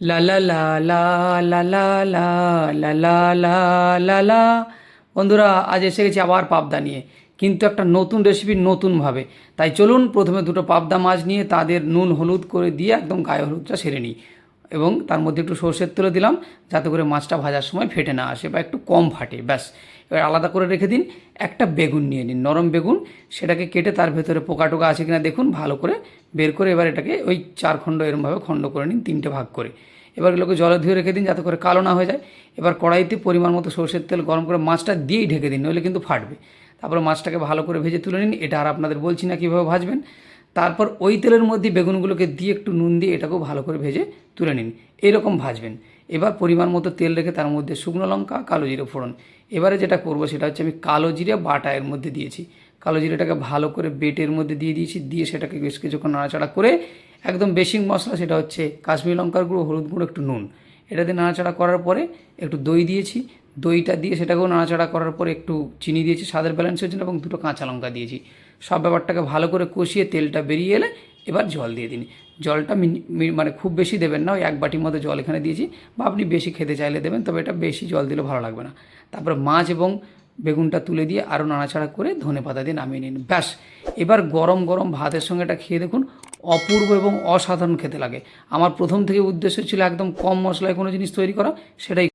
লা লা লা লা লা লা লা লা লা লা লা লা বন্ধুরা আজ এসে গেছি আবার পাবদা নিয়ে কিন্তু একটা নতুন রেসিপি নতুনভাবে তাই চলুন প্রথমে দুটো পাবদা মাছ নিয়ে তাদের নুন হলুদ করে দিয়ে একদম গায়ে হলুদটা সেরে নিই এবং তার মধ্যে একটু সর্ষের তেলও দিলাম, যাতে করে মাছটা ভাজার সময় ফেটে না আসে বা একটু কম ফাটে, ব্যাস। এবার আলাদা করে রেখে দিন, একটা বেগুন নিয়ে নিন, নরম বেগুন। সেটাকে কেটে তার ভেতরে পোকা টোকা আছে কিনা দেখুন, ভালো করে বের করে এবার এটাকে ওই চার খণ্ড এরমভাবে খণ্ড করে নিন, তিনটে ভাগ করে। এবার এগুলোকে জলে ধুয়ে রেখে দিন, যাতে করে কালো না হয়ে যায়। এবার কড়াইতে পরিমাণ মতো সর্ষের তেল গরম করে মাছটা দিয়েই ঢেকে দিন, নইলে কিন্তু ফাটবে। তারপরে মাছটাকে ভালো করে ভেজে তুলে নিন, এটা আর আপনাদের বলছি না কীভাবে ভাজবেন। তারপর ওই তেলের মধ্যে বেগুনগুলোকে দিয়ে একটু নুন দিয়ে এটাকেও ভালো করে ভেজে তুলে নিন। এইরকম ভাজবেন। এবার পরিমাণ মতো তেল রেখে তার মধ্যে শুকনো লঙ্কা, কালো জিরে ফোড়ন। এবারে যেটা করব সেটা হচ্ছে আমি কালো জিরে বাটা এর মধ্যে দিয়েছি। কালো জিরেটাকে ভালো করে বেটের মধ্যে দিয়ে দিয়েছি। দিয়ে সেটাকে বেশ কিছুক্ষণ নাড়াচাড়া করে একদম বেসিক মশলা সেটা হচ্ছে কাশ্মীর লঙ্কার গুঁড়ো, হলুদ গুঁড়ো, একটু নুন। এটা দিয়ে নাড়াচাড়া করার পরে একটু দই দিয়েছি। দইটা দিয়ে সেটাকেও নাড়াচাড়া করার পর একটু চিনি দিয়েছি, স্বাদের ব্যালেন্সের জন্য এবং দুটো কাঁচা লঙ্কা দিয়েছি। সব ব্যাপারটাকে ভালো করে কষিয়ে তেলটা বেরিয়ে এলে এবার জল দিয়ে দিন। জলটা মিনি- খুব বেশি দেবেন না, ওই এক বাটির মতো জল এখানে দিয়েছি বা আপনি বেশি খেতে চাইলে দেবেন, তবে এটা বেশি জল দিলে ভালো লাগবে না। তারপরে মাছ এবং বেগুনটা তুলে দিয়ে আরও নাড়াচাড়া করে ধনে পাতা দিয়ে নামিয়ে নিন। ব্যাস, এবার গরম গরম ভাতের সঙ্গে এটা খেয়ে দেখুন, অপূর্ব এবং অসাধারণ খেতে লাগে। আমার প্রথম থেকে উদ্দেশ্য ছিল একদম কম মশলায় কোনো জিনিস তৈরি করা, সেটাই